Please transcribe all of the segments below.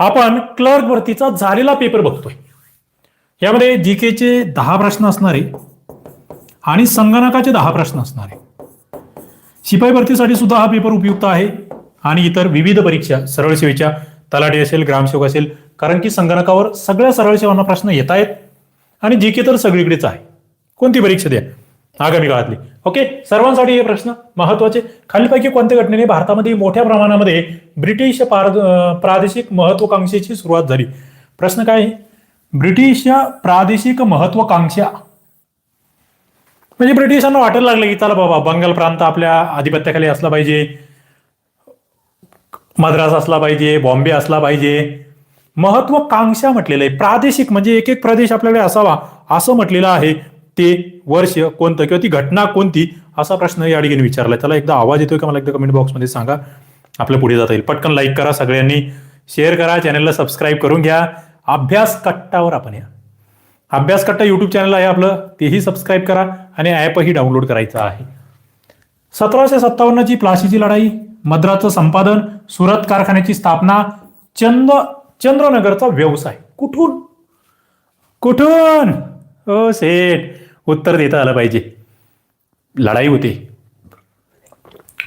आपण क्लर्क भरतीचा झालेला पेपर बघतोय. यामध्ये जी केचे दहा प्रश्न असणारे आणि संगणकाचे दहा प्रश्न असणारे. शिपाई भरतीसाठी सुद्धा हा पेपर उपयुक्त आहे आणि इतर विविध परीक्षा सरळ सेवेच्या तलाठी असेल ग्रामसेवक असेल कारण की संगणकावर सगळ्या सरळ सेवांना प्रश्न येत आहेत आणि जी के तर सगळीकडेच आहे. कोणती परीक्षा द्या? आगामी काळातली. ओके सर्वांसाठी हे प्रश्न महत्त्वाचे. खालीलपैकी कोणत्या घटनेने भारतामध्ये मोठ्या प्रमाणामध्ये ब्रिटिश प्रादेशिक महत्वाकांक्षेची सुरुवात झाली? प्रश्न काय? आहे ब्रिटिश प्रादेशिक महत्वाकांक्षा म्हणजे ब्रिटिशांना वाटायला लागलं की चला बाबा बंगाल प्रांत आपल्या आधिपत्याखाली असला पाहिजे. मद्रास असला पाहिजे बॉम्बे असला पाहिजे. महत्वाकांक्षा म्हटलेलं आहे. प्रादेशिक म्हणजे एक एक प्रदेश आपल्याकडे असावा असं म्हटलेलं आहे. ते वर्ष कोणतं किंवा ती घटना कोणती असा प्रश्न या ठिकाणी विचारलाय. त्याला एकदा आवाज येतोय का मला एकदा कमेंट बॉक्समध्ये सांगा. आपल्या पुढे जाता येईल. पटकन लाईक करा सगळ्यांनी. शेअर करा चॅनलला सबस्क्राईब करून घ्या. अभ्यास कट्टावर आपण या. अभ्यास कट्टा युट्यूब चॅनल आहे आपलं. तेही सबस्क्राईब करा आणि ॲपही डाउनलोड करायचं आहे. सतराशे सत्तावन्नची प्लाशीची लढाई मद्राचं संपादन सुरत कारखान्याची स्थापना चंद चंद्रनगरचा व्यवसाय. कुठून? कुठून? ओ सेठ. उत्तर देता आलं पाहिजे. लढाई होते.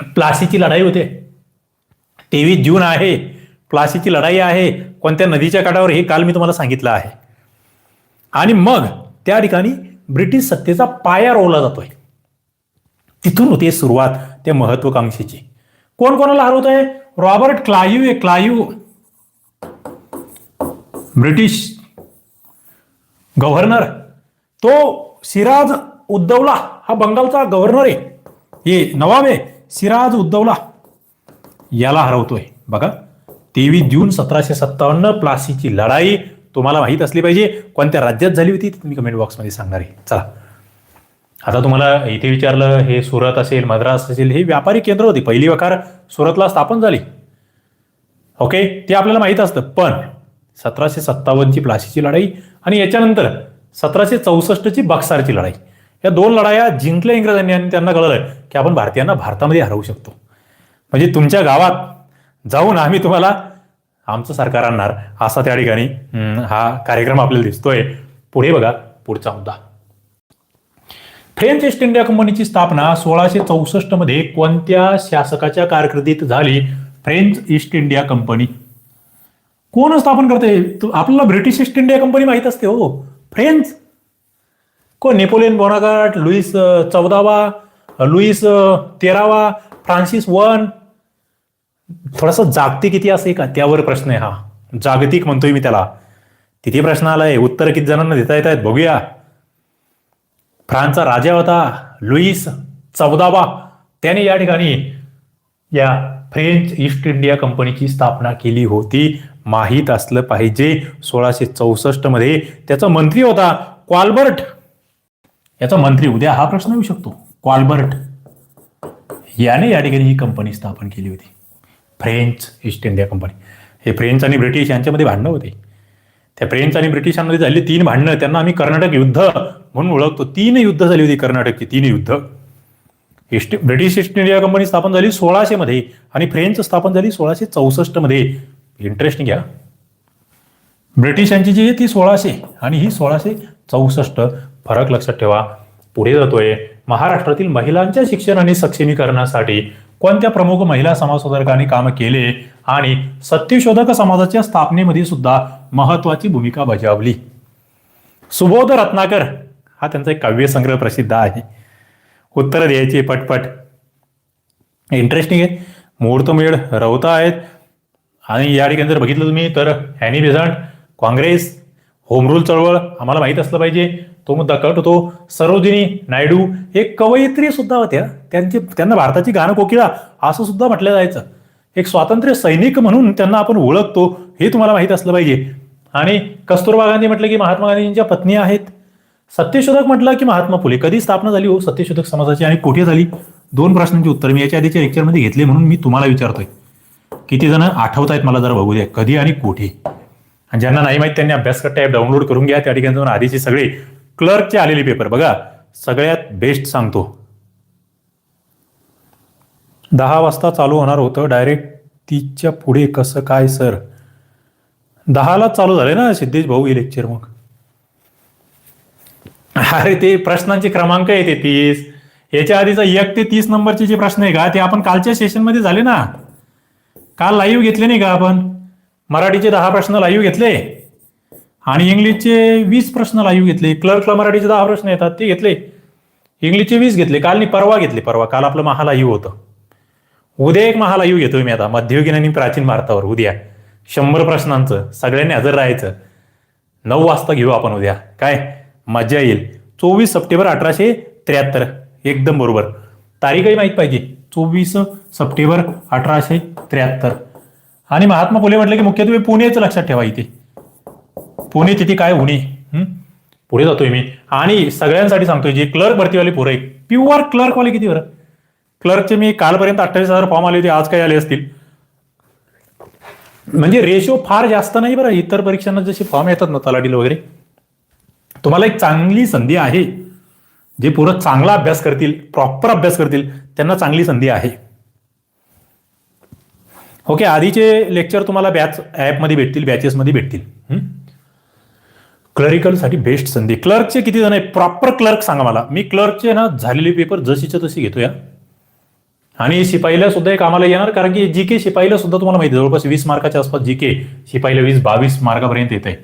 प्लासीची लढाई होते. तेवीस जून आहे. प्लासीची लढाई आहे. कोणत्या नदीच्या काठावर हे काल मी तुम्हाला सांगितलं आहे. आणि मग त्या ठिकाणी ब्रिटिश सत्तेचा पाया रोवला जातोय. तिथून होते सुरुवात त्या महत्वाकांक्षेची. कोण कोणाला हरवत आहे? रॉबर्ट क्लायू आहे क्लायू. British governor. तो सिराज उद्दौला हा बंगालचा गव्हर्नर आहे. हे नवाब आहे. सिराज उद्दौला. याला हरवतोय. बघा. तेवीस जून सतराशे सत्तावन्न प्लासीची लढाई तुम्हाला माहीत असली पाहिजे. कोणत्या राज्यात झाली होती ती तुम्ही कमेंट बॉक्समध्ये सांगणार आहे. चला. आता तुम्हाला इथे विचारलं हे सुरत असेल मद्रास असेल हे व्यापारी केंद्र होते. पहिली वकार सुरतला स्थापन झाली. ओके ते आपल्याला माहीत असतं. पण सतराशे सत्तावन्नची प्लासीची लढाई आणि याच्यानंतर सतराशे चौसष्टची बक्सारची लढाई. या दोन लढाया जिंकल्या इंग्रजांनी आणि त्यांना कळलं की आपण भारतीयांना भारतामध्ये हरवू शकतो. म्हणजे तुमच्या गावात जाऊन आम्ही तुम्हाला आमचं सरकार आणणार असा त्या ठिकाणी हा कार्यक्रम आपल्याला दिसतोय. पुढे बघा पुढचा मुद्दा. फ्रेंच ईस्ट इंडिया कंपनीची स्थापना सोळाशे चौसष्टमध्ये कोणत्या शासकाच्या कारकिर्दीत झाली? French East India company. कोण स्थापन करते आपल्याला ब्रिटिश ईस्ट इंडिया कंपनी माहीत असते हो. फ्रेंच कोण? नेपोलियन बोनागार्ट लुईस चौदावा लुईस तेरावा फ्रान्सिस वन. थोडासा जागतिक इतिहास आहे का त्यावर प्रश्न आहे हा. जागतिक म्हणतोय मी त्याला. तिथे प्रश्न आलाय उत्तर किती जणांना देता येत आहेत बघूया. फ्रान्सचा राजा होता लुईस चौदावा. त्याने या ठिकाणी या फ्रेंच ईस्ट इंडिया कंपनीची स्थापना केली होती. माहीत असलं पाहिजे. सोळाशे चौसष्टमध्ये त्याचा मंत्री होता क्वाल्बर्ट. याचा मंत्री उद्या हा प्रश्न येऊ शकतो. क्वाल्बर्ट. याने या ठिकाणी ही कंपनी स्थापन केली होती. फ्रेंच ईस्ट इंडिया कंपनी हे फ्रेंच आणि ब्रिटिश यांच्यामध्ये भांडणं होते. त्या फ्रेंच आणि ब्रिटिशांमध्ये झाली तीन भांडणं. त्यांना आम्ही कर्नाटक युद्ध म्हणून ओळखतो. तीन युद्ध झाली होती कर्नाटकची. तीन युद्ध. East British East India company स्थापन झाली सोळाशे मध्ये आणि फ्रेंच स्थापन झाली सोळाशे चौसष्टमध्ये. इंटरेस्ट घ्या. ब्रिटिशांची जी आहे ती सोळाशे आणि ही सोळाशे चौसष्ट. फरक लक्षात ठेवा. पुढे जातोय. महाराष्ट्रातील महिलांच्या शिक्षण आणि सक्षमीकरणासाठी कोणत्या प्रमुख महिला समाजसुधारकांनी काम केले आणि सत्यशोधक समाजाच्या स्थापनेमध्ये सुद्धा महत्वाची भूमिका बजावली? सुबोध रत्नाकर हा त्यांचा एक काव्यसंग्रह प्रसिद्ध आहे. उत्तर द्यायची पटपट. इंटरेस्टिंग आहे मुहूर्तमेळ रवता आहेत. आणि या ठिकाणी जर बघितलं तुम्ही तर Annie Besant Congress home rule चळवळ आम्हाला माहीत असलं पाहिजे. तो मुद्दा कट होतो. सरोजिनी नायडू हे कवयित्री सुद्धा होत्या. त्यांची त्यांना भारताची गाणं कोकिळा असं सुद्धा म्हटलं जायचं. एक स्वातंत्र्य सैनिक म्हणून त्यांना आपण ओळखतो हे तुम्हाला माहीत असलं पाहिजे. आणि कस्तुरबा गांधी म्हटलं की महात्मा गांधींच्या पत्नी आहेत. सत्यशोधक म्हटलं की महात्मा फुले. कधी स्थापना झाली हो? सत्यशोधक समाजाची आणि कुठे झाली? दोन प्रश्नांची उत्तर मी याच्या आधीच्या लेक्चरमध्ये घेतले म्हणून मी तुम्हाला विचारतोय. किती जण आठवत आहेत मला जरा बघू द्या कधी आणि कुठे? आणि ज्यांना नाही माहीत त्यांनी अभ्यास करता ॲप डाउनलोड करून घ्या त्या ठिकाणी जाऊन आधीचे सगळे क्लर्कचे आलेले पेपर बघा सगळ्यात बेस्ट सांगतो. दहा वाजता चालू होणार होतं डायरेक्ट तीच्या पुढे कसं काय सर दहाला चालू झाले ना सिद्धेश भाऊ हे लेक्चर मग. अरे ते प्रश्नांचे क्रमांक आहे ते तीस. याच्या आधीचा एक ते तीस नंबरचे जे प्रश्न आहे का ते आपण कालच्या सेशनमध्ये झाले ना. काल लाईव्ह घेतले नाही का आपण? मराठीचे दहा प्रश्न लाईव्ह घेतले. आणि इंग्लिशचे वीस प्रश्न लाईव्ह घेतले. क्लर्कला मराठीचे दहा प्रश्न येतात ते घेतले. इंग्लिशचे वीस घेतले. काल नाही परवा घेतले परवा. काल आपलं महालाईव्ह होतं. उद्या एक महालाईव्ह घेतोय मी आता. मध्ययुगीन आणि प्राचीन भारतावर. उद्या. शंभर प्रश्नांचं. सगळ्यांनी हजर राहायचं. नऊ वाजता घेऊ आपण उद्या. काय? मजा येईल. चोवीस सप्टेंबर अठराशे त्र्याहत्तर. एकदम बरोबर. तारीखही माहीत पाहिजे. चोवीस सप्टेंबर अठराशे त्र्याहत्तर. आणि महात्मा फुले म्हटलं की मुख्यत्वे पुणेचं लक्षात ठेवा इथे. पुणे तिथे काय होणे? पुढे जातोय मी. आणि सगळ्यांसाठी सांगतोय जे क्लर्क भरतीवाले पोरं आहे प्युअर क्लर्कवाले किती बरं? क्लर्कचे मी कालपर्यंत अठ्ठावीस हजार फॉर्म आले होते आज काय आले असतील. म्हणजे रेशो फार जास्त नाही बरं. इतर परीक्षांना जसे फॉर्म येतात ना तलाठीला वगैरे. तुम्हाला एक चांगली संधी आहे. जे पोरं चांगला अभ्यास करतील प्रॉपर अभ्यास करतील त्यांना चांगली संधी आहे. ओके आधीचे लेक्चर तुम्हाला बॅच ॲपमध्ये भेटतील बॅचेसमध्ये भेटतील. क्लरिकलसाठी बेस्ट संधी. क्लर्कचे किती जण आहे प्रॉपर क्लर्क सांगा मला. मी क्लर्कचे ना झालेले पेपर जशीच्या तशी घेतो या. आणि शिपाईला सुद्धा एक आम्हाला येणार कारण की जी के शिपाईला सुद्धा तुम्हाला माहिती आहे, जवळपास वीस मार्काच्या आसपास जी के शिपाईला वीस बावीस मार्कापर्यंत येत आहे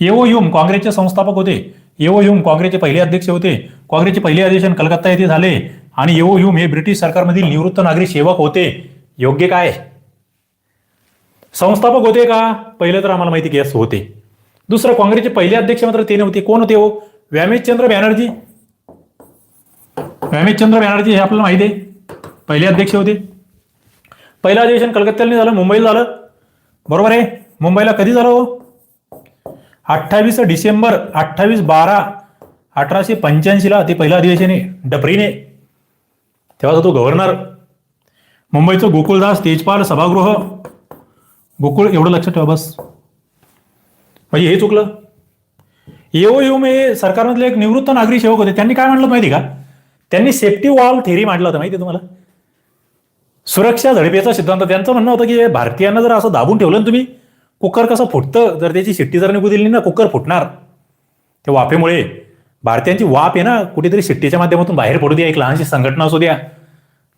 येओ ह्यूम काँग्रेसचे संस्थापक होते. येओ ह्यूम काँग्रेसचे पहिले अध्यक्ष होते. काँग्रेसचे पहिले अधिवेशन कलकत्ता येथे झाले. आणि येओ ह्यूम हे ब्रिटिश सरकारमधील निवृत्त नागरिक सेवक होते. योग्य काय? संस्थापक होते का? पहिलं तर आम्हाला माहिती की होते. दुसरं काँग्रेसचे पहिले अध्यक्ष मात्र ते नव्हते. कोण होते हो? व्यामेशचंद्र बॅनर्जी. व्यामेशचंद्र बॅनर्जी हे आपल्याला माहिती आहे. पहिले अध्यक्ष होते. पहिलं अधिवेशन कलकत्त्याला झालं मुंबईला झालं. बरोबर आहे. मुंबईला कधी झालं हो? अठ्ठावीस डिसेंबर अठ्ठावीस बारा अठराशे पंच्याऐंशीला ते पहिलं अधिवेशन आहे डबरीने तेव्हा तो गव्हर्नर. मुंबईचं गोकुळदास तेजपाल सभागृह. गोकुळ एवढं लक्षात ठेवा बस. म्हणजे हे चुकलं. येऊ येऊ हे सरकारमधले एक निवृत्त नागरी सेवक होते. त्यांनी काय म्हटलं माहिती का? त्यांनी सेफ्टी वॉल थेरी मांडला होता. माहिती आहे तुम्हाला? सुरक्षा झडपेचा सिद्धांत. त्यांचं म्हणणं होतं की भारतीयांना जर असं दाबून ठेवलं ना तुम्ही कुकर कसं फुटतं? जर त्याची शिट्टी जर निघू दिली ना कुकर फुटणार. त्या वाफेमुळे. भारतीयांची वाफ आहे ना कुठेतरी शिट्टीच्या माध्यमातून बाहेर पडू द्या एक लहानशी संघटना असू द्या.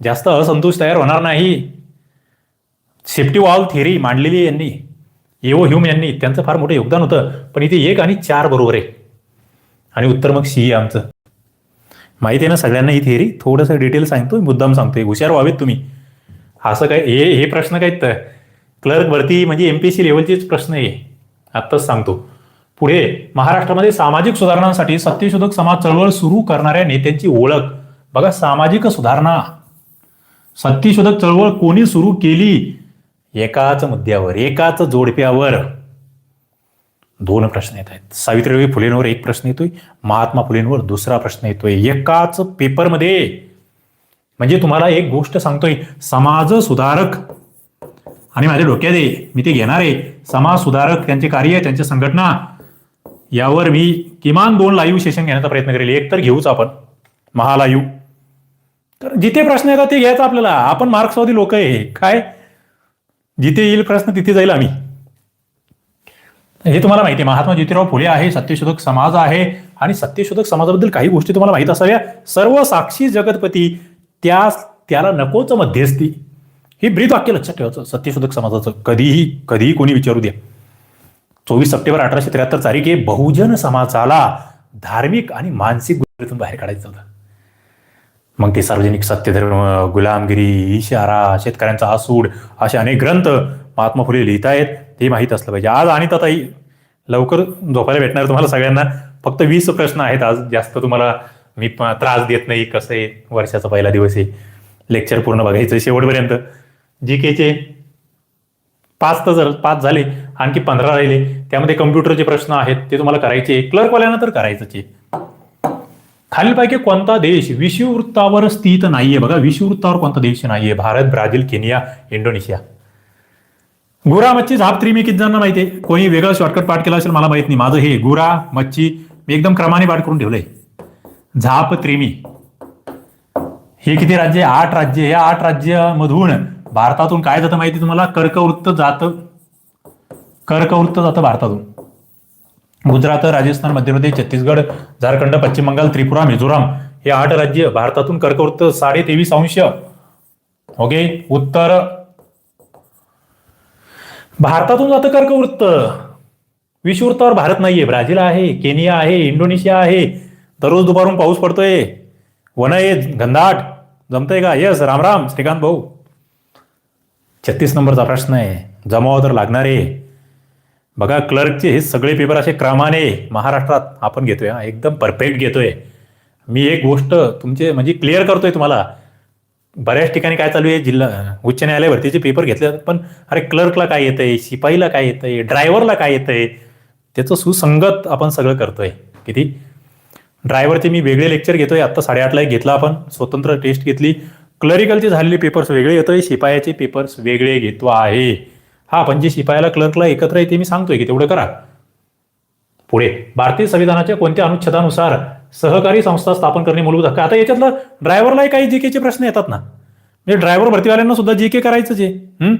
जास्त असंतोष तयार होणार नाही. सेफ्टी वॉल थेरी मांडलेली आहे यांनी. एओ ह्युम यांनी. त्यांचं फार मोठं योगदान होतं. पण इथे एक आणि चार बरोबर आहे. आणि उत्तर मग सी आहे आमचं. माहिती आहे ना सगळ्यांना ही थिअरी थोडंसं डिटेल सांगतो मुद्दाम सांगतो हुशार व्हावेत तुम्ही. असं काय हे हे प्रश्न काय तर क्लर्क भरती म्हणजे एम पी सी लेवलचेच प्रश्न आहे. आत्ताच सांगतो. पुढे महाराष्ट्रामध्ये सामाजिक सुधारणांसाठी सत्यशोधक समाज चळवळ सुरू करणाऱ्या नेत्यांची ओळख. बघा सामाजिक सुधारणा. सत्यशोधक चळवळ कोणी सुरू केली? एकाच मुद्द्यावर एकाच जोडप्यावर. दोन प्रश्न येत आहेत. सावित्रीबाई फुलेंवर एक प्रश्न येतोय महात्मा फुलेंवर दुसरा प्रश्न येतोय. एकाच पेपरमध्ये म्हणजे तुम्हाला एक गोष्ट सांगतोय समाज सुधारक. आणि माझ्या डोक्यात आहे मी ते घेणार आहे. समाज सुधारक त्यांचे कार्य त्यांच्या संघटना यावर मी किमान दोन लाईव्ह सेशन घेण्याचा प्रयत्न करेल. एक तर घेऊच आपण. महालाईव्ह. तर जिथे प्रश्न येतात ते घ्यायचं आपल्याला. आपण मार्क्सवादी लोक आहे. काय? जिथे येईल प्रश्न तिथे जाईल आम्ही. हे तुम्हाला माहिती आहे. महात्मा ज्योतिराव फुले आहे सत्यशोधक समाज आहे. आणि सत्यशोधक समाजाबद्दल काही गोष्टी तुम्हाला माहीत असाव्या. सर्व साक्षी जगतपती त्या त्याला नकोच मध्यस्थी. हे ब्रीद वाक्य लक्षात ठेवायचं. सत्यशोधक समाजाचं कधीही कधीही कोणी विचारू द्या. चोवीस सप्टेंबर अठराशे त्र्याहत्तर तारीख हे बहुजन समाजाला धार्मिक आणि मानसिक गुन्ह्यातून बाहेर काढायचं होतं. मग ते सार्वजनिक सत्यधर्म गुलामगिरी इशारा शेतकऱ्यांचा आसूड असे अनेक ग्रंथ महात्मा फुले लिहित आहेत ते माहीत असलं पाहिजे. आज आणि ताई लवकर झोपायला भेटणार तुम्हाला सगळ्यांना. फक्त वीस प्रश्न आहेत आज जास्त तुम्हाला मी त्रास देत नाही कसं आहे वर्षाचा पहिला दिवस आहे. लेक्चर पूर्ण बघायचं शेवटपर्यंत. जी केचे पाच तर जर पाच झाले आणखी पंधरा राहिले त्यामध्ये कम्प्युटरचे प्रश्न आहेत ते तुम्हाला करायचे. क्लर्कवाल्यांना तर करायचंच आहे. खालीलपैकी कोणता देश विषुववृत्तावर स्थित नाहीये? बघा विषुववृत्तावर कोणता देश नाहीये? Bharat Brazil Kenya Indonesia. गुरा मच्छी झाप त्रिमी किती जणांना माहिती आहे? कोणी वेगळा शॉर्टकट पाठ केला असेल मला माहीत नाही. माझं हे गुरा मच्छी मी एकदम क्रमाने पाठ करून ठेवलंय. झाप त्रिमी. हे किती राज्य आठ राज्य या आठ राज्यामधून भारतातून काय जातं माहिती तुम्हाला? कर्कवृत्त जातं. कर्कवृत्त जातं भारतातून. गुजरात राजस्थान मध्य प्रदेश छत्तीसगड झारखंड पश्चिम बंगाल त्रिपुरा मिझोराम हे आठ राज्य भारतातून कर्कवृत्त साडे तेवीस अंश. ओके? उत्तर. भारतातून जातं कर्कवृत्त. विषुवृत्तावर भारत नाहीये. ब्राझील आहे केनिया आहे इंडोनेशिया आहे. दररोज दुपारून पाऊस पडतोय. वन आहे घनदाट. जमतंय का? यस राम राम. श्रीकांत भाऊ. छत्तीस नंबरचा प्रश्न आहे. जमाव तर लागणार आहे. बघा क्लर्कचे हे सगळे पेपर असे क्रमाने महाराष्ट्रात आपण घेतोय हा. एकदम परफेक्ट घेतोय. मी एक गोष्ट तुमचे म्हणजे क्लिअर करतोय तुम्हाला. बऱ्याच ठिकाणी काय चालू आहे? जिल्हा उच्च न्यायालय भरतीचे पेपर घेतले जातात पण अरे क्लर्कला काय येतंय? शिपाईला काय येतंय? ड्रायव्हरला काय येतंय? त्याचं सुसंगत आपण सगळं करतोय. किती? ड्रायव्हरचे मी वेगळे लेक्चर घेतोय. आत्ता साडेआठला एक घेतला आपण. स्वतंत्र टेस्ट घेतली. क्लरिकलचे झालेले पेपर्स वेगळे येतोय शिपायाचे पेपर्स वेगळे घेतो आहे. हा पण जे शिपायाला क्लर्कला एकत्र येते मी सांगतोय की तेवढं करा. पुढे. भारतीय संविधानाच्या कोणत्या अनुच्छेदानुसार सहकारी संस्था स्थापन करणे मूलभूत हक्क? आता याच्यातलं ड्रायव्हरलाही काही जीकेचे प्रश्न येतात ना. म्हणजे ड्रायव्हर भरतीवाल्यांना सुद्धा जीके करायचं जे. हम्म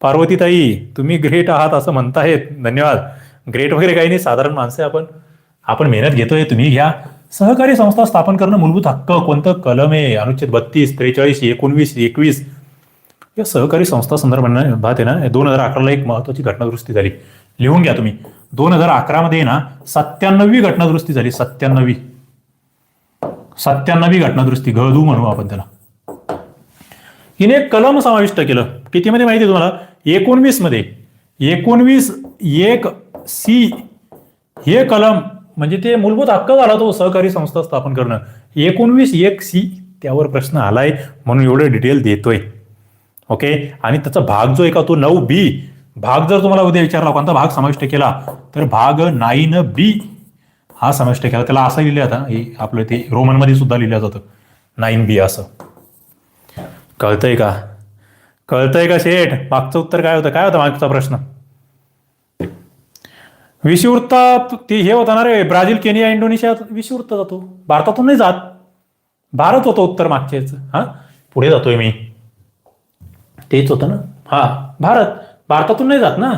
पार्वतीताई तुम्ही ग्रेट आहात असं म्हणताहेत. धन्यवाद. ग्रेट वगैरे काही नाही. साधारण माणसं आपण आपण मेहनत घेतोय तुम्ही घ्या. सहकारी संस्था स्थापन करणं मूलभूत हक्क कोणतं कलम आहे? अनुच्छेद बत्तीस त्रेचाळीस एकोणवीस एकवीस. या सहकारी संस्था संदर्भात आहे ना दोन हजार अकराला एक महत्वाची घटनादुरुस्ती झाली. लिहून घ्या तुम्ही. दोन हजार अकरामध्ये ना सत्त्याण्णवी घटनादुरुस्ती झाली. सत्त्याण्णवी. सत्त्याण्णवी घटनादुरुस्ती गळदू म्हणू आपण त्याला. हिने एक कलम समाविष्ट केलं. कितीमध्ये माहिती आहे तुम्हाला? एकोणवीसमध्ये एकोणवीस एक सी. हे कलम म्हणजे ते मूलभूत हक्क झाला तो सहकारी संस्था स्थापन करणं. एकोणवीस एक सी त्यावर प्रश्न आलाय म्हणून एवढं डिटेल देतोय. ओके आणि त्याचा भाग जो आहे का तो नऊ बी. भाग जर तुम्हाला उद्या विचारला कोणता भाग समाविष्ट केला तर भाग नाईन बी हा समाविष्ट केला. त्याला असं लिहिलं आता हे आपलं ते रोमनमध्ये सुद्धा लिहिलं जातं. नाईन बी असं. कळतंय का? कळतंय का शेठ? मागचं उत्तर काय होतं? काय होतं मागचा प्रश्न? विषुवृत्तात ते हे होतं ना रे ब्राझील केनिया इंडोनेशिया विषुवृत्त जातो. भारतातून नाही जात. भारत होतो उत्तर मागच्याच हा? पुढे जातोय मी. तेच होतं ना. हा. भारत. भारतातून नाही जात ना.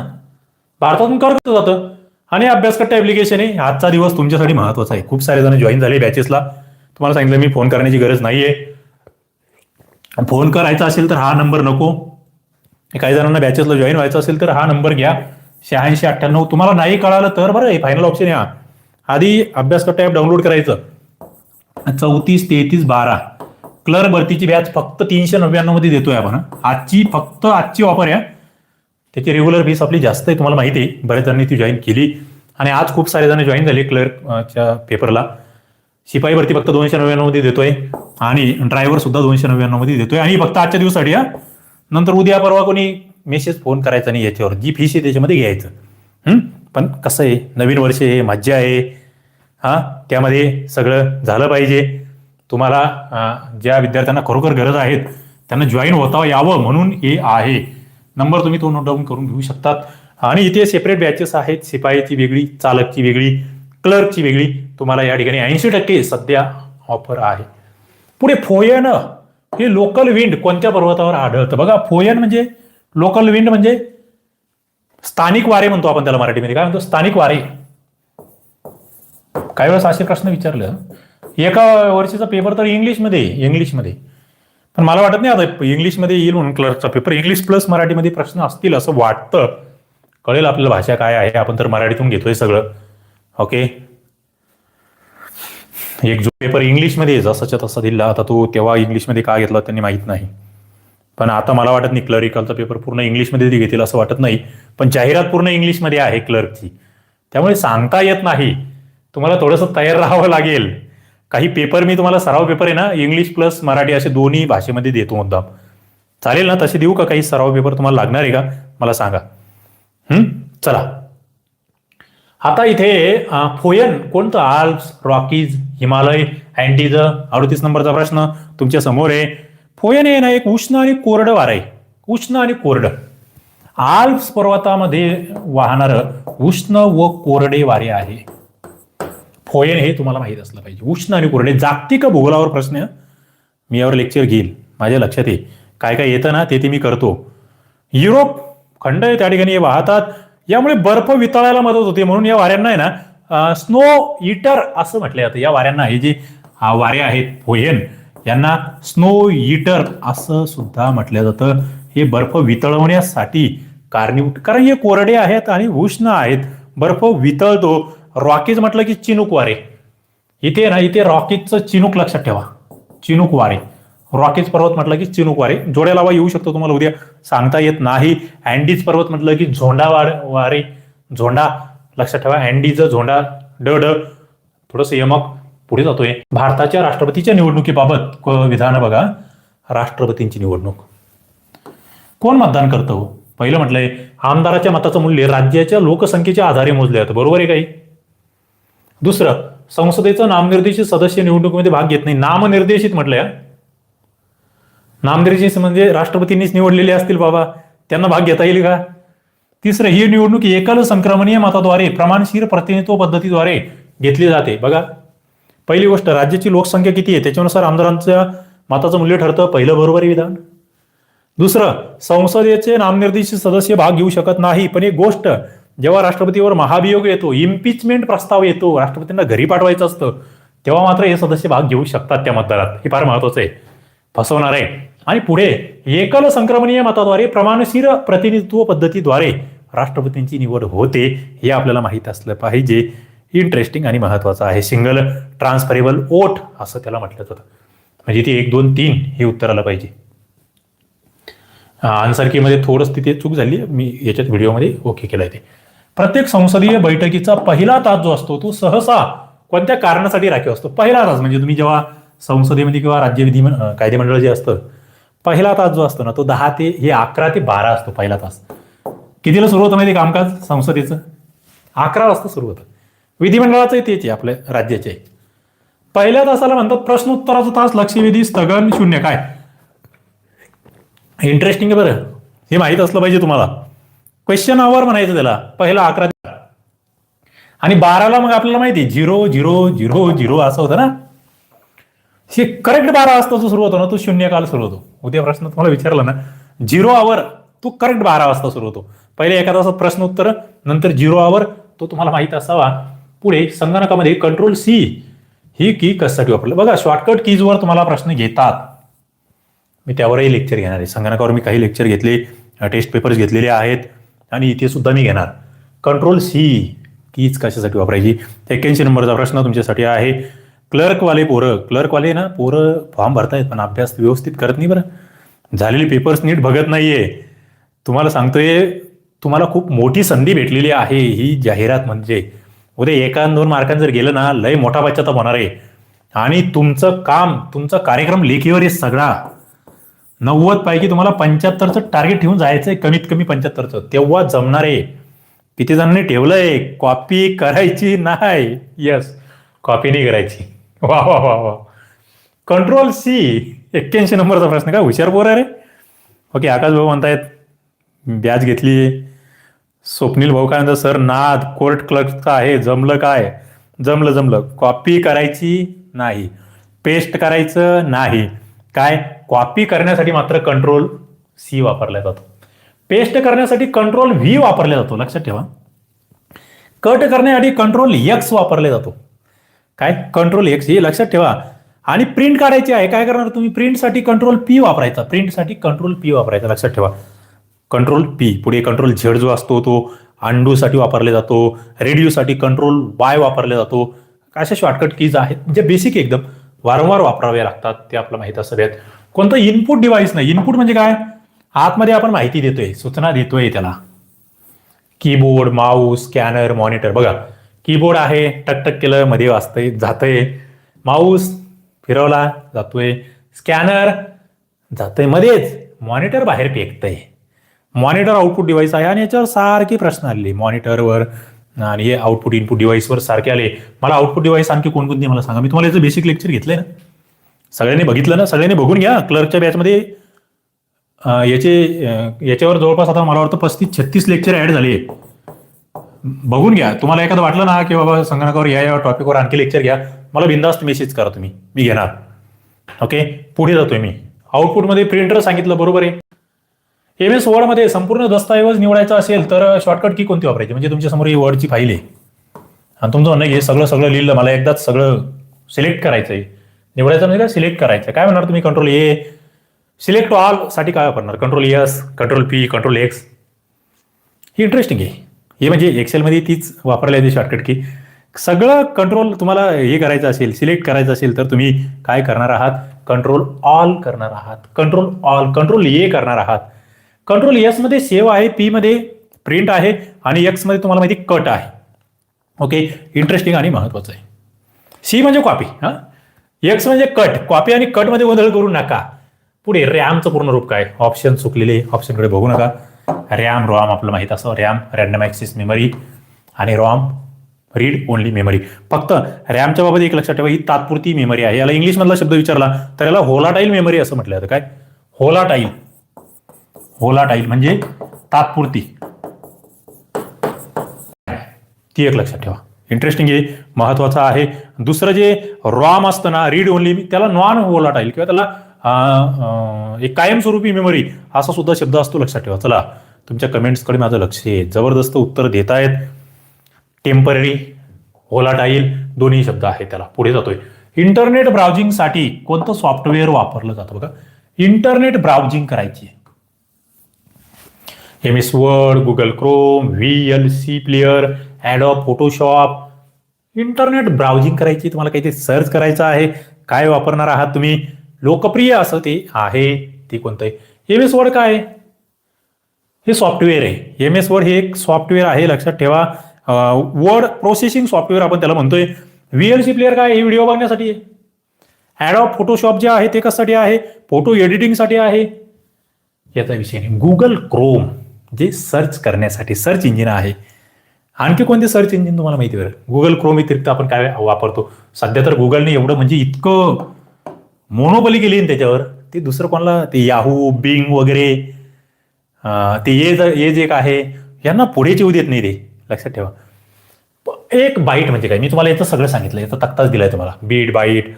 भारतातून करत जातं. आणि अभ्यासकट्टा ऍप्लिकेशन आहे. आजचा दिवस तुमच्यासाठी महत्त्वाचा आहे. खूप सारे जण जॉईन झाले बॅचेसला तुम्हाला सांगितलं मी फोन करण्याची गरज नाहीये. फोन करायचा असेल तर हा नंबर नको. काही जणांना बॅचेसला जॉईन व्हायचं असेल तर हा नंबर घ्या. शहाऐंशी अठ्ठ्याण्णव. तुम्हाला नाही कळालं तर बरं हे फायनल ऑप्शन या. आधी अभ्यासकट्टा ॲप डाउनलोड करायचं. चौतीस तेहतीस बारा. क्लर्क भरतीची बॅच फक्त तीनशे नव्याण्णवमध्ये देतोय आपण आजची फक्त आजची ऑफर आहे त्याची रेग्युलर फीस आपली जास्त आहे तुम्हाला माहिती आहे. बऱ्याच जणांनी ती जॉईन केली. आणि आज खूप सारे जण जॉईन झाले क्लर्कच्या पेपरला शिपाई भरती फक्त दोनशे नव्याण्णवमध्ये देतोय. आणि ड्रायव्हर सुद्धा दोनशे नव्याण्णवमध्ये देतोय. आणि फक्त आजच्या दिवसासाठी या नंतर उद्या परवा कोणी मेसेज फोन करायचा नाही याच्यावर. जी फीस आहे त्याच्यामध्ये घ्यायचं. पण कसं आहे? नवीन वर्ष आहे मज्जा आहे. हा? त्यामध्ये सगळं झालं पाहिजे. तुम्हाला ज्या विद्यार्थ्यांना खरोखर गरज आहेत त्यांना जॉईन होता यावं म्हणून हे आहे. नंबर तुम्ही तो नोट डाऊन करून घेऊ शकतात. आणि इथे सेपरेट बॅचेस आहेत. शिपायाची वेगळी चालकची वेगळी क्लर्कची वेगळी. तुम्हाला या ठिकाणी ऐंशी टक्के सध्या ऑफर आहे. पुढे फोयन. हे लोकल विंड कोणत्या पर्वतावर आढळतं? बघा फोयन म्हणजे लोकल विंड म्हणजे स्थानिक वारे म्हणतो आपण त्याला मराठीमध्ये. काय म्हणतो? स्थानिक वारे. काही वेळेस असे प्रश्न विचारलं एका वर्षीचा पेपर तर इंग्लिशमध्ये इंग्लिशमध्ये. पण मला वाटत नाही आता इंग्लिशमध्ये येईल म्हणून क्लर्कचा पेपर इंग्लिश प्लस मराठीमध्ये प्रश्न असतील असं वाटतं. कळेल आपल्याला भाषा काय आहे. आपण तर मराठीतून घेतोय सगळं. ओके एक जो पेपर इंग्लिशमध्ये जसाच्या तसा दिला आता तो तेव्हा इंग्लिशमध्ये का घेतला त्यांनी माहीत नाही. पण आता मला वाटत नाही क्लरिकलचा पेपर पूर्ण इंग्लिशमध्ये ते घेतील असं वाटत नाही. पण जाहिरात पूर्ण इंग्लिशमध्ये आहे क्लर्कची त्यामुळे सांगता येत नाही. तुम्हाला थोडंसं तयार राहावं लागेल. काही पेपर मी तुम्हाला सराव पेपर आहे ना इंग्लिश प्लस मराठी असे दोन्ही भाषेमध्ये देतो मुद्दाम. चालेल ना तसे देऊ का काही सराव पेपर तुम्हाला लागणार आहे का? मला सांगा. हम्म चला. आता इथे फोयन कोणतं? आल्प्स रॉकीज हिमालय अँटीज अडतीस नंबरचा प्रश्न तुमच्यासमोर आहे. फोयन हे ना एक उष्ण आणि कोरडं वारं आहे. उष्ण आणि कोरडं. आल्प्स पर्वतामध्ये वाहणारं उष्ण व कोरडे वारे आहे. फोयन हे तुम्हाला माहीत असलं पाहिजे. उष्ण आणि कोरडे. जागतिक भूगोलावर प्रश्न मी यावर लेक्चर घेईल. माझ्या लक्षात येईल काय काय येतं ना ते ते मी करतो. युरोप खंड आहे त्या ठिकाणी हे वाहतात. यामुळे बर्फ वितळायला मदत होते म्हणून या वाऱ्यांना आहे ना स्नो इटर असं म्हटलं जातं. या वाऱ्यांना हे जे वारे आहेत फोयन यांना स्नो इटर असं सुद्धा म्हटलं जातं. हे बर्फ वितळवण्यासाठी कारणीभूत कारण हे कोरडे आहेत आणि उष्ण आहेत. बर्फ वितळतो. रॉकीज म्हटलं की चिनूक वारे. इथे ना इथे रॉकीजचं चिनूक लक्षात ठेवा. चिनूक वारे. रॉकीज पर्वत म्हटलं की चिनूक वारे. जोड्या लावा येऊ शकतो तुम्हाला उद्या. सांगता येत नाही. अँडीज पर्वत म्हटलं की झोंडा वार वारे. झोंडा लक्षात ठेवा. अँडीचं झोंडा ड ड. थोडंसं यमक पुढे जातोय. भारताच्या राष्ट्रपतीच्या निवडणुकीबाबत विधान बघा. राष्ट्रपतींची निवडणूक. कोण मतदान करतं हो? पहिलं म्हटलंय आमदाराच्या मताचं मूल्य राज्याच्या लोकसंख्येच्या आधारे मोजले जातं. बरोबर आहे काही? दुसरं संसदेचं नामनिर्देशित सदस्य निवडणुकीमध्ये भाग घेत नाही. नामनिर्देशित म्हटलंय नामनिर्देशित म्हणजे राष्ट्रपतींनीच निवडलेले असतील बाबा. त्यांना भाग घेता येईल का? तिसरं ही निवडणूक एकल संक्रमणीय मताद्वारे प्रमाणशीर प्रतिनिधित्व पद्धतीद्वारे घेतली जाते. बघा. पहिली गोष्ट राज्याची लोकसंख्या किती आहे? त्याच्यानुसार आमदारांच्या मताचं मूल्य ठरतं पहिलं बरोबर आहे विधान. दुसरं संसदेचे नामनिर्देशित सदस्य भाग घेऊ शकत नाही. पण एक गोष्ट जेव्हा राष्ट्रपतीवर महाभियोग येतो इम्पिचमेंट प्रस्ताव येतो राष्ट्रपतींना घरी पाठवायचं असतं तेव्हा मात्र हे सदस्य भाग घेऊ शकतात त्या मतदारात. हे फार महत्वाचं आहे. फसवणार आहे. आणि पुढे एकल संक्रमणीय मताद्वारे प्रमाणशीर प्रतिनिधित्व पद्धतीद्वारे राष्ट्रपतींची निवड होते हे आपल्याला माहीत असलं पाहिजे. इंटरेस्टिंग आणि महत्वाचं आहे. सिंगल ट्रान्सफरेबल ओट असं त्याला म्हटलं जातं म्हणजे ती एक दोन तीन हे उत्तर आलं पाहिजे. आन्सरमध्ये थोडंच तिथे चूक झाली. मी याच्यात व्हिडिओमध्ये ओके केलं ते. प्रत्येक संसदीय बैठकीचा पहिला तास जो असतो तो सहसा कोणत्या कारणासाठी राखीव असतो? पहिला तास म्हणजे तुम्ही जेव्हा संसदेमध्ये किंवा राज्य विधी कायदेमंडळ जे असतं पहिला तास जो असतो ना तो दहा ते हे अकरा ते बारा असतो पहिला तास. कितीला सुरू होतं माहिती कामकाज? संसदेचं. अकरा वाजता सुरू होतं. विधिमंडळाचंही तेच आहे आपल्या राज्याचे. पहिल्या तासाला म्हणतात प्रश्नोत्तराचा तास लक्षवेधी स्थगन शून्य काय? इंटरेस्टिंग आहे बरं. हे माहीत असलं पाहिजे तुम्हाला. क्वेश्चन आवर म्हणायचं त्याला. पहिला अकरा आणि बाराला मग आपल्याला माहिती आहे झिरो झिरो झिरो झिरो असं होतं ना? हे करेक्ट बारा वाजता जो सुरू होतो ना तो शून्य काल सुरू होतो. उद्या प्रश्न तुम्हाला विचारला ना झिरो आवर तो करेक्ट बारा वाजता सुरू होतो. पहिले एका तासात प्रश्न उत्तर नंतर झिरो आवर तो तुम्हाला माहीत असावा. पुढे संगणकामध्ये कंट्रोल सी ही की कशासाठी वापरलं? बघा शॉर्टकट कीजवर तुम्हाला प्रश्न घेतात मी त्यावरही लेक्चर घेणार आहे. संगणकावर मी काही लेक्चर घेतले टेस्ट पेपर्स घेतलेले आहेत आणि इथे सुद्धा मी घेणार. कंट्रोल सी कीज कशासाठी वापरायची? एक्क्याऐंशी नंबरचा प्रश्न तुमच्यासाठी आहे. क्लर्कवाले पोरं क्लर्कवाले ना पोरं फॉर्म भरतायत पण अभ्यास व्यवस्थित करत नाही बरं. झालेले पेपर्स नीट बघत नाहीये. तुम्हाला सांगतोय तुम्हाला खूप मोठी संधी भेटलेली आहे ही जाहिरात म्हणजे. उद्या एका दोन मार्कांनी जर गेलं ना लय मोठा पश्चाताप होणार आहे. आणि तुमचं काम तुमचा कार्यक्रम लेखीवर आहे सगळा. नव्वद पैकी तुम्हाला पंच्याहत्तरचं टार्गेट ठेवून आहे कमीत कमी पंच्याहत्तरचं. तेव्हा जमणार आहे. किती जणांनी ठेवलंय कॉपी करायची नाही. यस कॉपी नाही करायची. वा वा वा वा. कंट्रोल सी एक्क्याऐंशी नंबरचा प्रश्न काय हुशार पोर रे. ओके आकाश भाऊ म्हणतायत ब्याज घेतली स्वप्नील भाऊ काय म्हणतात सर नाद कोर्ट क्लर्कचा आहे जमलं काय? जमलं जमलं. कॉपी करायची नाही. पेस्ट करायचं नाही. काय? कॉपी करण्यासाठी मात्र कंट्रोल सी वापरला जातो. पेस्ट करण्यासाठी कंट्रोल व्ही वापरला जातो. लक्षात ठेवा. कट करण्यासाठी कंट्रोल एक्स वापरला जातो. काय? कंट्रोल एक्स हे लक्षात ठेवा. आणि प्रिंट काढायची आहे. काय करणार तुम्ही? प्रिंटसाठी कंट्रोल पी वापरायचा. प्रिंटसाठी कंट्रोल पी वापरायचा. लक्षात ठेवा. Control P. पुढे कंट्रोल झेड जो असतो तो अंडूसाठी वापरला जातो रेडिओसाठी कंट्रोल वाय वापरला जातो. अशा शॉर्टकट कीज आहेत. म्हणजे जे बेसिक एकदम वारंवार वापराव्या लागतात ते आपलं माहीत असाव्यात कोणतं इनपुट डिव्हाइस नाही. इनपुट म्हणजे काय? आतमध्ये आपण माहिती देतोय सूचना देतोय त्याला. कीबोर्ड माऊस स्कॅनर मॉनिटर बघा कीबोर्ड आहे टकटक केलं मध्ये वाचतंय जातंय. माऊस फिरवला जातोय. स्कॅनर जातंय मध्येच. मॉनिटर बाहेर फेकतंय. मॉनिटर आउटपुट डिव्हाइस आहे आणि याच्यावर सारखे प्रश्न आले मॉनिटरवर आणि हे आउटपुट इनपुट डिव्हाइसवर सारखे आले. मला आउटपुट डिव्हाइस आणखी कोणकोणती मला सांगा. मी तुम्हाला याचं बेसिक लेक्चर घेतलंय ना. सगळ्यांनी बघितलं ना? सगळ्यांनी बघून घ्या. क्लर्कच्या बॅचमध्ये याचे याच्यावर जवळपास आता मला वाटतं पस्तीस छत्तीस लेक्चर ऍड झाले. बघून घ्या. तुम्हाला एखादं वाटलं ना की बाबा संगणकावर या या टॉपिकवर आणखी लेक्चर घ्या. मला बिंदास्त मेसेज करा तुम्ही. मी घेणार. ओके पुढे जातोय मी. आउटपुटमध्ये प्रिंटर सांगितलं. बरोबर आहे. एम एस वर्डमध्ये संपूर्ण दस्तऐवज निवडायचा असेल तर शॉर्टकट की कोणती वापरायची? म्हणजे तुमच्यासमोर ही वर्डची फाईल आहे. आणि तुमचं म्हणणं हे सगळं सगळं लिहिलं मला एकदाच सगळं सिलेक्ट करायचं आहे निवडायचं म्हणजे काय? सिलेक्ट करायचं काय म्हणणार तुम्ही? कंट्रोल ए सिलेक्ट ऑलसाठी काय वापरणार? Control S control P control X ही इंटरेस्टिंग आहे. हे म्हणजे एक्सेलमध्ये तीच वापरल्या येते शॉर्टकट की सगळं कंट्रोल तुम्हाला हे करायचं असेल सिलेक्ट करायचं असेल तर तुम्ही काय करणार आहात? कंट्रोल ऑल करणार आहात. कंट्रोल ऑल कंट्रोल ए करणार आहात. कंट्रोलमध्ये सेव आहे पी मध्ये प्रिंट आहे आणि एक्समध्ये तुम्हाला माहिती कट आहे. ओके इंटरेस्टिंग आणि महत्वाचं आहे. सी म्हणजे कॉपी हां? एक्स म्हणजे कट कॉपी आणि कटमध्ये गोंधळ करू नका. पुढे रॅमचं पूर्ण रूप काय? ऑप्शन चुकलेले. ऑप्शनकडे बघू नका. रॅम रॉम आपलं माहीत असं रॅम रॅन्डम ॲक्सिस मेमरी आणि रॉम रीड ओनली मेमरी फक्त रॅमच्या बाबत एक लक्षात ठेवा ही तात्पुरती मेमरी आहे. याला इंग्लिशमधला शब्द विचारला तर याला होलाटाईल मेमरी असं म्हटलं जातं. काय? होलाटाईल होलाटाईल म्हणजे तात्पुरती. ती एक लक्षात ठेवा. इंटरेस्टिंग आहे महत्वाचं आहे. दुसरं जे रॉम असतं ना रीड ओनली त्याला नॉन होलाटाईल किंवा त्याला एक कायमस्वरूपी मेमरी असा सुद्धा शब्द असतो लक्षात ठेवा. चला तुमच्या कमेंट्सकडे माझं लक्ष आहे. जबरदस्त उत्तर देत आहेत टेंपररी होलाटाईल दोन्ही शब्द आहेत त्याला. पुढे जातोय. इंटरनेट ब्राउजिंगसाठी कोणतं सॉफ्टवेअर वापरलं जातं बघा? इंटरनेट ब्राउजिंग करायची आहे. M S Word Google Chrome V L C player Adobe Photoshop internet browsing करायची तुम्हाला काहीतरी सर्च करायचं आहे काय वापरणार आहात तुम्ही? लोकप्रिय असं ते आहे ते कोणतं आहे एम एस वर्ड काय? हे सॉफ्टवेअर आहे. एम एस वर्ड हे एक सॉफ्टवेअर आहे लक्षात ठेवा. वर्ड प्रोसेसिंग सॉफ्टवेअर आपण त्याला म्हणतोय. व्ही एल सी प्लेअर काय? आहे? हे व्हिडिओ बघण्यासाठी आहे. ॲडॉप फोटोशॉप जे आहे ते कशासाठी आहे? फोटो एडिटिंगसाठी आहे. याचा विषय नाही. गुगल क्रोम जे सर्च करण्यासाठी सर्च इंजिन आहे. आणखी कोणते सर्च इंजिन तुम्हाला माहिती बरं? गुगल क्रोम व्यतिरिक्त आपण काय वापरतो? सध्या तर गुगलने एवढं म्हणजे इतकं मोनोपली केली आहे त्याच्यावर. ते दुसरं कोणाला? ते याहू बिंग वगैरे ते ये एज ये जे एक आहे यांना पुढेच येऊ देत नाही ते. लक्षात ठेवा. प- एक बाईट म्हणजे काय? मी तुम्हाला याचं सगळं सांगितलं. याचा तक्ताच दिलाय तुम्हाला. बीट बाईट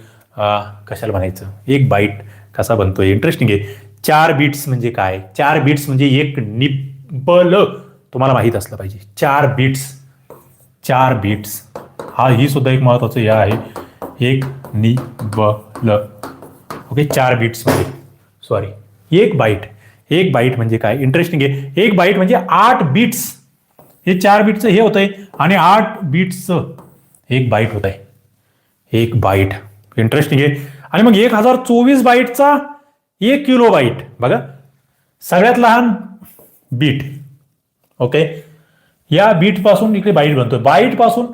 कशाला म्हणायचं? एक बाईट कसा बनतो इंटरेस्टिंग आहे चार बीट्स म्हणजे काय? चार बीट्स म्हणजे एक निप निब्बल तुम्हाला माहीत असलं पाहिजे. चार बीट्स चार बीट्स हा ही सुद्धा एक महत्वाचं या आहे. एक नि ब ल. ओके चार बीट्समध्ये. सॉरी एक बाईट एक बाईट म्हणजे काय? इंटरेस्टिंग आहे. एक बाईट म्हणजे आठ बीट्स हे चार बीटचं हे होतंय आणि आठ बीट्सचं एक बाईट होत आहे एक बाईट इंटरेस्टिंग आहे. आणि मग एक हजार चोवीस बाईटचा एक किलो बाईट बघा. सगळ्यात लहान बीट. ओके या बीटपासून इकडे बाईट बनतोय. बाईटपासून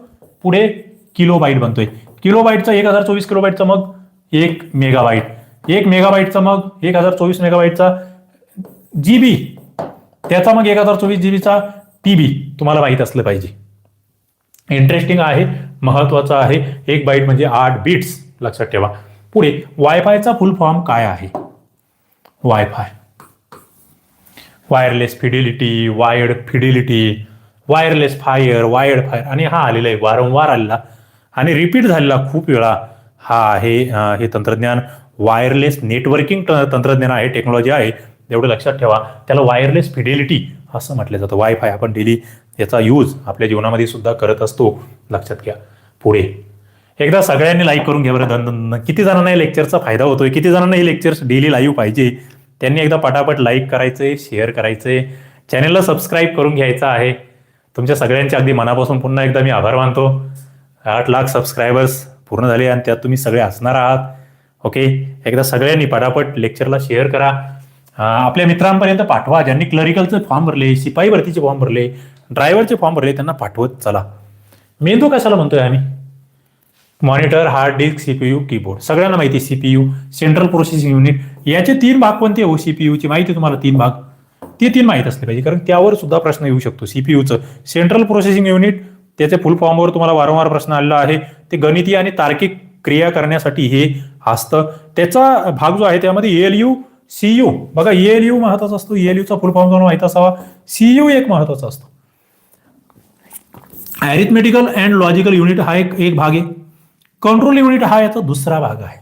पुढे किलो बाईट बनतोय. किलो बाईटचा एक हजार चोवीस किलो बाईटचा मग एक मेगाबाईट. एक मेगाबाईटचा मग एक हजार चोवीस मेगाबाईटचा जी बी त्याचा मग एक हजार चोवीस जी बीचा टी बी तुम्हाला माहीत असलं पाहिजे. इंटरेस्टिंग आहे महत्वाचं आहे. एक बाईट म्हणजे आठ बीट्स लक्षात ठेवा. पुढे वायफायचा फुल फॉर्म काय आहे? Wifi. Wireless fidelity wired fidelity wireless fire wired fire आणि हा आलेला आहे वारंवार आलेला. आणि रिपीट झालेला खूप वेळा हा आहे हे तंत्रज्ञान. वायरलेस नेटवर्किंग तंत्रज्ञान आहे टेक्नॉलॉजी आहे. एवढं लक्षात ठेवा. त्याला वायरलेस फिडिलिटी असं म्हटलं जातं. वायफाय आपण डेली याचा यूज आपल्या जीवनामध्ये सुद्धा करत असतो. लक्षात घ्या. पुढे. एकदा सगळ्यांनी लाईक करून घ्या बरं. धन किती जणांना या लेक्चरचा फायदा होतोय? किती जणांना हे लेक्चर्स डेली लाईव्ह पाहिजे? त्यांनी एकदा पटापट लाईक करायचंय शेअर करायचंय चॅनेलला सबस्क्राईब करून घ्यायचं आहे. तुमच्या सगळ्यांच्या अगदी मनापासून पुन्हा एकदा मी आभार मानतो. आठ लाख सबस्क्रायबर्स पूर्ण झाले आणि त्यात तुम्ही सगळे असणार आहात. ओके एकदा सगळ्यांनी पटापट लेक्चरला शेअर करा. आपल्या मित्रांपर्यंत पाठवा. ज्यांनी क्लरिकलचे फॉर्म भरले शिपाई भरतीचे फॉर्म भरले ड्रायव्हरचे फॉर्म भरले त्यांना पाठवत चला. मेंदू कशाला म्हणतोय आम्ही? Monitor hard disk CPU keyboard सगळ्यांना माहिती सीपीयू सेंट्रल प्रोसेसिंग युनिट याचे तीन भाग कोणते? हो सीपीयूची माहिती तुम्हाला तीन भाग. ते तीन माहीत असले पाहिजे कारण त्यावर सुद्धा प्रश्न येऊ शकतो. सीपीयूचं सेंट्रल प्रोसेसिंग युनिट त्याच्या फुल फॉर्मवर तुम्हाला वारंवार प्रश्न आलेला आहे. ते गणितीय आणि तार्किक क्रिया करण्यासाठी हे असतं. त्याचा भाग जो आहे त्यामध्ये एल यू सी यू बघा एल यू महत्त्वाचा असतो. एल यूचा फुल फॉर्म तुम्हाला माहीत असावा. सी यू एक महत्त्वाचा असतो. अरिथमेटिकल अँड लॉजिकल युनिट हा एक एक भाग आहे. कंट्रोल युनिट हा याचा दुसरा भाग आहे.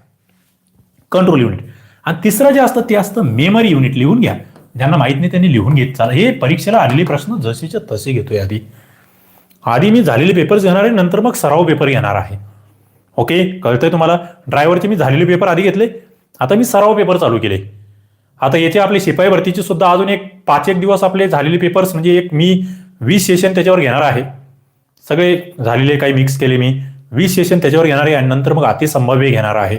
कंट्रोल युनिट आणि तिसरं जे असतं ते असतं मेमरी युनिट लिहून घ्या. ज्यांना माहीत नाही त्यांनी लिहून घेत चाला. हे परीक्षेला आलेले प्रश्न जसेच्या तसे घेतोय आधी. आधी मी झालेले पेपर्स घेणार आहे नंतर मग सराव पेपर घेणार आहे. ओके कळतंय तुम्हाला? ड्रायव्हरचे मी झालेले पेपर आधी घेतले आता मी सराव पेपर चालू केले. आता याचे आपले शिपाई भरतीचे सुद्धा अजून एक पाच एक दिवस आपले झालेले पेपर्स म्हणजे एक मी वीस सेशन त्याच्यावर घेणार आहे. सगळे झालेले काही मिक्स केले मी. वीस सेशन त्याच्यावर घेणार आहे आणि नंतर मग अतिसंभाव्य घेणार आहे.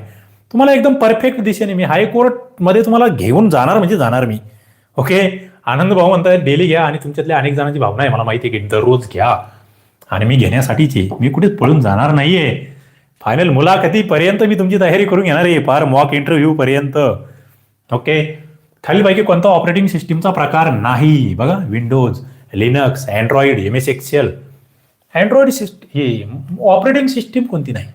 तुम्हाला एकदम परफेक्ट दिशेने मी हायकोर्टमध्ये तुम्हाला घेऊन जाणार म्हणजे जाणार मी. ओके आनंद भाऊ म्हणताय डेली घ्या आणि तुमच्यातल्या अनेक जणांची भावना आहे मला माहिती आहे की दररोज घ्या. आणि मी घेण्यासाठीची मी कुठेच पळून जाणार नाहीये. फायनल मुलाखतीपर्यंत मी तुमची तयारी करून घेणार आहे. फार मॉक इंटरव्ह्यू पर्यंत. ओके खालीपैकी कोणता ऑपरेटिंग सिस्टीमचा प्रकार नाही. बघा Windows Linux Android M S Excel Android cyst ही ऑपरेटिंग सिस्टीम कोणती नाही?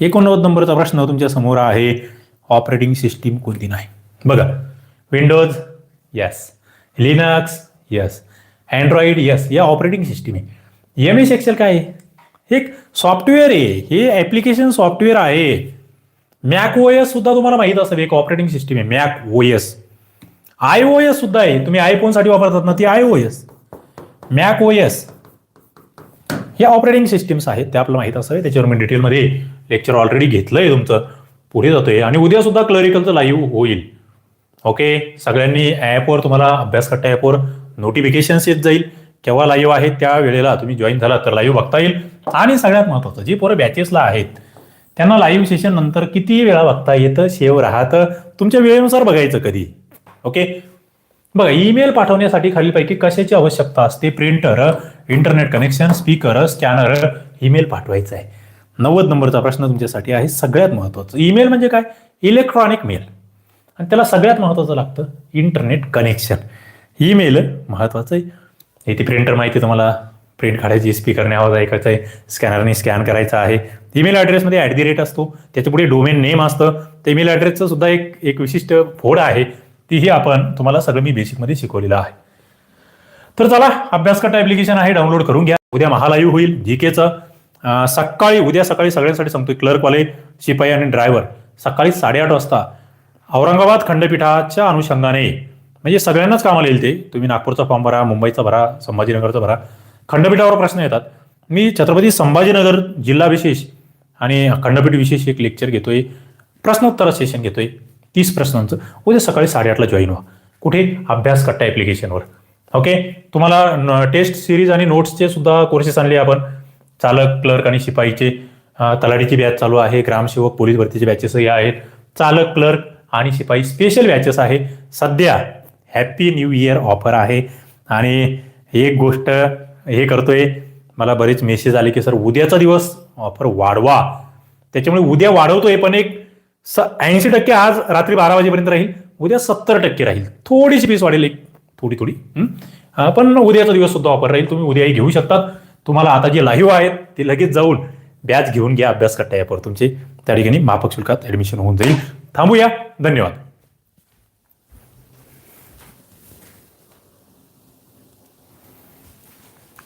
एकोणनव्वद नंबरचा प्रश्न तुमच्यासमोर आहे. ऑपरेटिंग सिस्टीम कोणती नाही? बघा. Windows yes Linux yes Android yes या ऑपरेटिंग सिस्टीम आहे. एम एस एक्सेल काय आहे? एक सॉफ्टवेअर आहे. हे ॲप्लिकेशन सॉफ्टवेअर आहे. मॅक ओ एस सुद्धा तुम्हाला माहीत असेल एक ऑपरेटिंग सिस्टीम आहे. Mac O S I O S सुद्धा आहे. तुम्ही आयफोनसाठी वापरतात ना ती I O S Mac O S हे ऑपरेटिंग सिस्टीम्स आहेत. ते आपल्याला माहीत असावे. त्याच्यावर मी डिटेलमध्ये लेक्चर ऑलरेडी घेतलंय तुमचं. पुढे जातोय. आणि उद्या सुद्धा क्लरिकलचं लाईव्ह होईल. ओके सगळ्यांनी ॲपवर तुम्हाला अभ्यास करता ॲपवर नोटिफिकेशन्स येत जाईल. केव्हा लाईव्ह आहे त्या वेळेला तुम्ही जॉईन झाला तर लाईव्ह बघता येईल. आणि सगळ्यात महत्त्वाचं जी पोरं बॅचेसला आहेत त्यांना लाईव्ह सेशन नंतर किती वेळा बघता येतं सेव राहतं तुमच्या वेळेनुसार बघायचं कधी? ओके बघा ईमेल पाठवण्यासाठी खालीलपैकी कशाची आवश्यकता असते? Printer internet connection speaker scanner email पाठवायचा आहे. नव्वद नंबरचा प्रश्न तुमच्यासाठी आहे सगळ्यात महत्त्वाचं. ईमेल म्हणजे काय? Electronic mail. आणि त्याला सगळ्यात महत्त्वाचं लागतं इंटरनेट कनेक्शन. ईमेल महत्त्वाचं आहे. इथे प्रिंटर माहिती तुम्हाला. प्रिंट काढायची स्पीकरने आवाज ऐकायचा आहे. स्कॅनरने स्कॅन करायचा आहे. ईमेल ॲड्रेसमध्ये ॲट दी रेट असतो. त्याच्या पुढे डोमेन नेम असतं. ते ईमेल ॲड्रेसचं सुद्धा एक एक विशिष्ट फोड आहे. तीही आपण तुम्हाला सगळं मी बेसिकमध्ये शिकवलेलं आहे. तर चला अभ्यासकर्ता ॲप्लिकेशन आहे डाउनलोड करून घ्या. उद्या महालाईव्ह होईल जी केचं सकाळी उद्या सकाळी सगळ्यांसाठी सांगतोय क्लर्कवाले शिपाई आणि ड्रायव्हर. सकाळी साडेआठ वाजता औरंगाबाद खंडपीठाच्या अनुषंगाने म्हणजे सगळ्यांनाच कामाला येईल ते तुम्ही नागपूरचा फॉर्म भरा मुंबईचा भरा संभाजीनगरचा भरा खंडपीठावर प्रश्न येतात. मी छत्रपती संभाजीनगर जिल्हा विशेष आणि खंडपीठ विशेष एक लेक्चर घेतोय प्रश्नोत्तर सेशन घेतोय तीस प्रश्नांचं. उद्या सकाळी साडेआठला जॉईन व्हा. कुठे? अभ्यास कट्टा ॲप्लिकेशनवर ओके तुम्हाला टेस्ट सिरीज आणि नोट्सचे सुद्धा कोर्सेस आणले आपण. चालक क्लर्क आणि शिपाईचे अ, तलाठीची बॅच चालू आहे. ग्रामसेवक पोलीस भरतीचे बॅचेसही आहेत. चालक क्लर्क आणि शिपाई स्पेशल बॅचेस आहे. सध्या हॅप्पी न्यू इयर ऑफर आहे. आणि एक गोष्ट हे करतोय मला बरेच मेसेज आले की सर उद्याचा दिवस ऑफर वाढवा. त्याच्यामुळे उद्या वाढवतोय पण एक स ऐंशी टक्के आज रात्री बारा वाजेपर्यंत राहील. उद्या सत्तर टक्के राहील. थोडीशी फीस वाढेल एक थोडी थोडी पण उद्याचा दिवस सुद्धा ऑफर राहील. तुम्ही उद्याही घेऊ शकतात. तुम्हाला आता जे लाईव्ह आहेत ते लगेच जाऊन बॅच घेऊन घ्या अभ्यास करता यावर तुमचे. त्या ठिकाणी माफक शुल्कात ऍडमिशन होऊन जाईल. थांबूया. धन्यवाद.